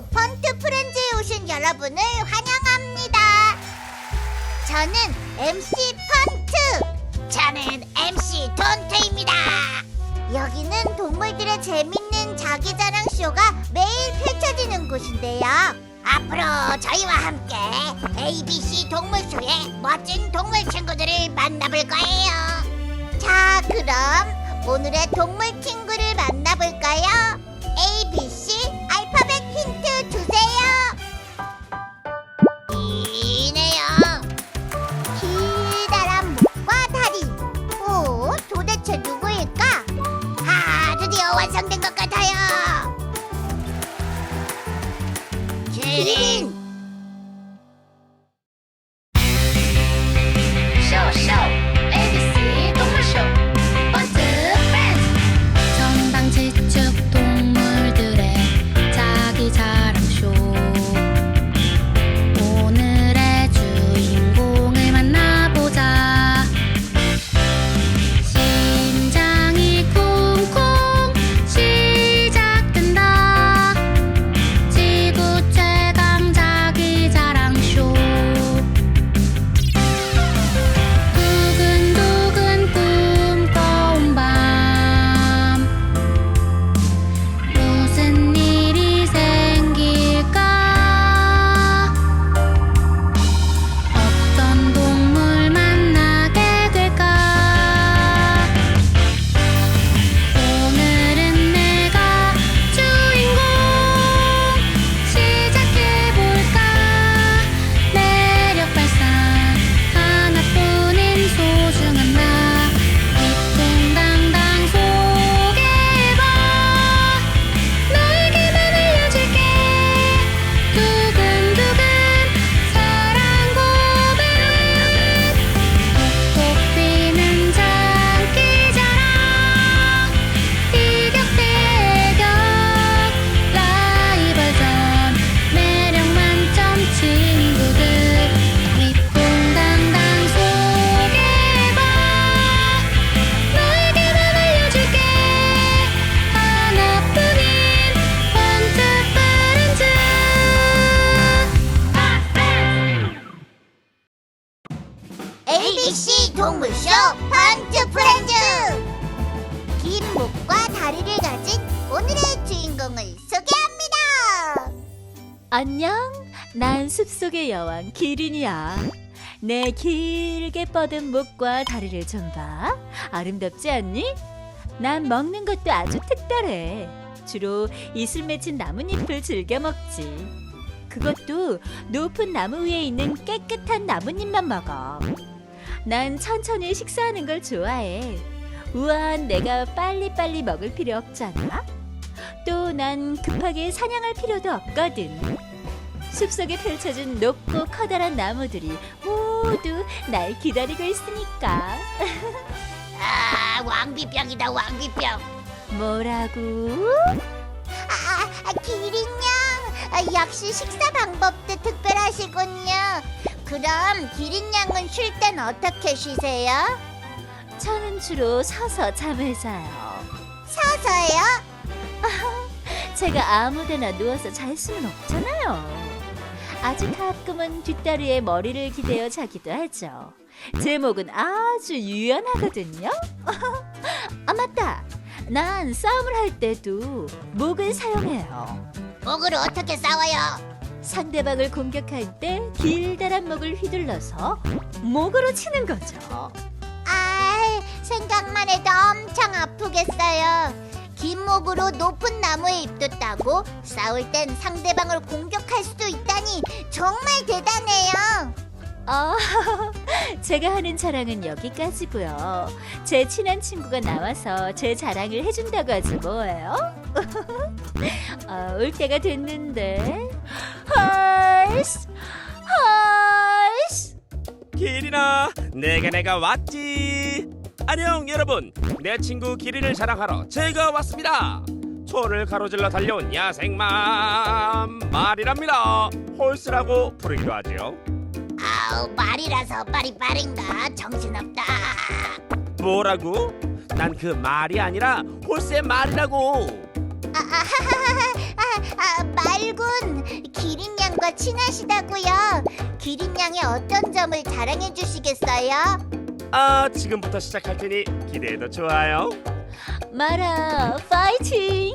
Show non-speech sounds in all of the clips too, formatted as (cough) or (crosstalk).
펀트 프렌즈에 오신 여러분을 환영합니다. 저는 MC 펀트. 저는 MC 돈트입니다. 여기는 동물들의 재밌는 자기 자랑 쇼가 매일 펼쳐지는 곳인데요. 앞으로 저희와 함께 ABC 동물쇼의 멋진 동물 친구들을 만나볼 거예요. 자, 그럼 오늘의 동물 친구를 만나볼까요? 기 ABC 동물쇼 펀트 프렌즈 긴 목과 다리를 가진 오늘의 주인공을 소개합니다 안녕, 난 숲속의 여왕 기린이야. 내 길게 뻗은 목과 다리를 좀 봐. 아름답지 않니? 난 먹는 것도 아주 특별해. 주로 이슬 맺힌 나뭇잎을 즐겨 먹지. 그것도 높은 나무 위에 있는 깨끗한 나뭇잎만 먹어. 난 천천히 식사하는 걸 좋아해. 우아한 내가 빨리빨리 먹을 필요 없잖아. 또 난 급하게 사냥할 필요도 없거든. 숲속에 펼쳐진 높고 커다란 나무들이 모두 날 기다리고 있으니까. (laughs) 아 왕비병이다 왕비병 뭐라고? 아, 아 기린양 아, 역시 식사 방법도 특별하시군요 그럼 기린양은 쉴 땐 어떻게 쉬세요? 저는 주로 서서 잠을 자요. 서서요? (laughs) 제가 아무데나 누워서 잘 수는 없잖아요. 아주 가끔은 뒷다리에 머리를 기대어 자기도 하죠. 제 목은 아주 유연하거든요. (laughs) 아 맞다. 난 싸움을 할 때도 목을 사용해요. 목으로 어떻게 싸워요? 상대방을 공격할 때 길다란 목을 휘둘러서 목으로 치는 거죠. 아 생각만 해도 엄청 아프겠어요 긴 목으로 높은 나무에 잎도 따고 싸울 땐 상대방을 공격할 수도 있다니 정말 대단해요 아, (laughs) 제가 하는 자랑은 여기까지고요. 제 친한 친구가 나와서 제 자랑을 해준다고 하지 뭐예요? 아, (laughs) 올 때가 됐는데. 헐스, 헐스. 기린아, 내가 내가 왔지. 안녕 여러분, 내 친구 기린을 자랑하러 제가 왔습니다. 초를 가로질러 달려온 야생맘 말이랍니다. 홀스라고 부르기도 하지요. 아우 말이라서 말이 빠른가 정신없다 뭐라고? 난 그 말이 아니라 홀스의 말이라고. 아, 아, 아, 아, 말군 기린 양과 친하시다고요. 기린 양의 어떤 점을 자랑해 주시겠어요? 아 지금부터 시작할 테니 기대해도 좋아요. 마라 파이팅!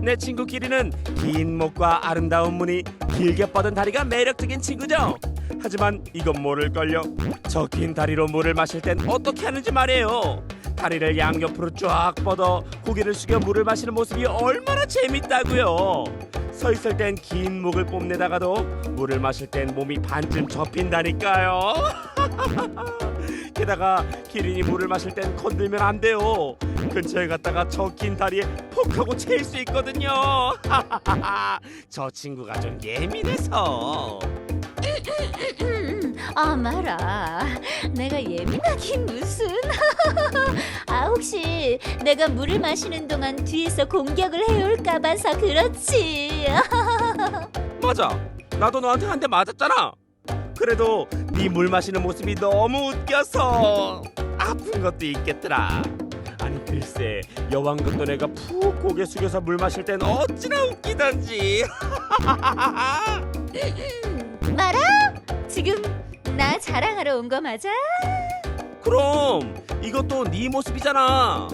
내 친구 기린은 긴 목과 아름다운 무늬, 길게 뻗은 다리가 매력적인 친구죠. 하지만 이건 모를걸요. 저 긴 다리로 물을 마실 땐 어떻게 하는지 말이에요. 다리를 양옆으로 쫙 뻗어 고개를 숙여 물을 마시는 모습이 얼마나 재밌다고요. 서 있을 땐 긴 목을 뽐내다가도 물을 마실 땐 몸이 반쯤 접힌다니까요. (laughs) 게다가 기린이 물을 마실 땐 건들면 안 돼요. 근처에 갔다가 저 긴 다리에 폭 하고 채일 수 있거든요. (laughs) 저 친구가 좀 예민해서. (laughs) 아 마라 내가 예민하긴 무슨 (laughs) 아 혹시 내가 물을 마시는 동안 뒤에서 공격을 해올까 봐서 그렇지 (laughs) 맞아. 나도 너한테 한 대 맞았잖아. 그래도 네 물 마시는 모습이 너무 웃겨서 아픈 것도 있겠더라. 아니 글쎄 여왕급도 내가 푹 고개 숙여서 물 마실 땐 어찌나 웃기던지. (laughs) 마라 지금 나 자랑하러 온 거 맞아? 그럼 이것도 네 모습이잖아.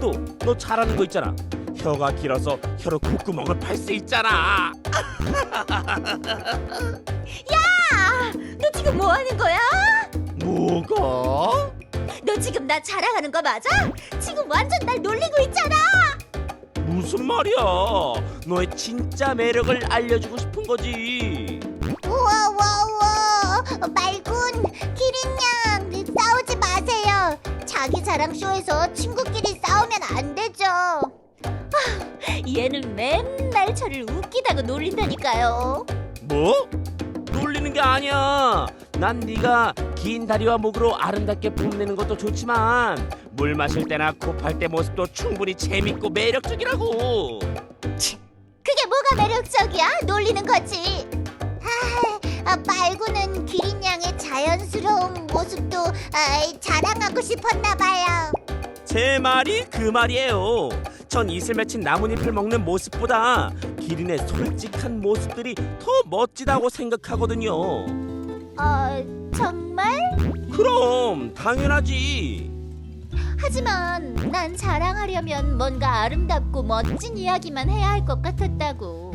또 너 잘하는 거 있잖아. 혀가 길어서 혀로 콧구멍을 팔 수 있잖아. (laughs) 너 지금 뭐 하는 거야? 뭐가? 너 지금 나 자랑하는 거 맞아? 지금 완전 날 놀리고 있잖아 무슨 말이야? 너의 진짜 매력을 알려주고 싶은 거지. 자기 자랑 쇼에서 친구끼리 싸우면 안 되죠. 얘는 맨날 저를 웃기다고 놀린다니까요 뭐? 놀리는 게 아니야. 난 네가 긴 다리와 목으로 아름답게 뽐내는 것도 좋지만 물 마실 때나 코팔때 모습도 충분히 재밌고 매력적이라고. 그게 뭐가 매력적이야? 놀리는 거지. 아, 아, 말고는 기린 양의 자연스러운 모습도 아, 자랑하고 싶었나 봐요. 제 말이 그 말이에요. 전 이슬 맺힌 나뭇잎을 먹는 모습보다 기린의 솔직한 모습들이 더 멋지다고 생각하거든요. 어, 정말? 그럼 당연하지. 하지만 난 자랑하려면 뭔가 아름답고 멋진 이야기만 해야 할 것 같았다고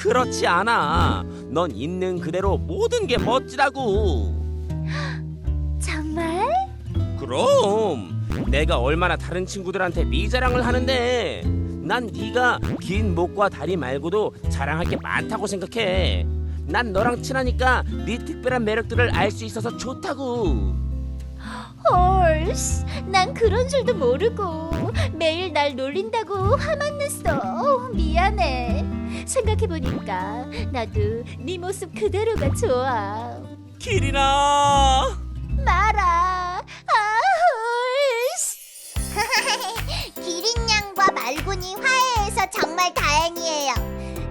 그렇지 않아. 넌 있는 그대로 모든 게 멋지다고. 정말? 그럼 내가 얼마나 다른 친구들한테 네 자랑을 하는데 난 네가 긴 목과 다리 말고도 자랑할 게 많다고 생각해. 난 너랑 친하니까 네 특별한 매력들을 알 수 있어서 좋다고. 헐스 난 그런 줄도 모르고 매일 날 놀린다고 화만 냈어 미안해 생각해보니까 나도 네 모습 그대로가 좋아 기린아. 말아 아 헐스 기린 양과 말군이 화해해서 정말 다행이에요.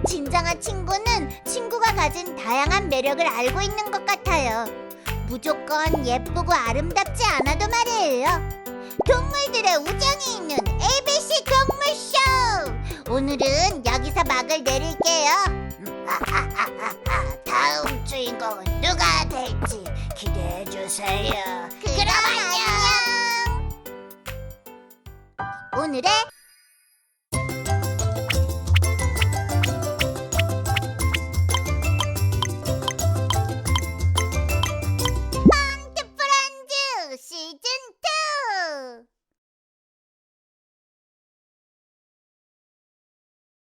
진정한 친구는 친구가 가진 다양한 매력을 알고 있는 것 같아요. 무조건 예쁘고 아름답지 않아도 말이에요. 동물들의 우정이 있는 ABC 동물쇼! 오늘은 막을 내릴게요. (laughs) 다음 주인공은 누가 될지 기대해 주세요. 그럼 안녕. 오늘의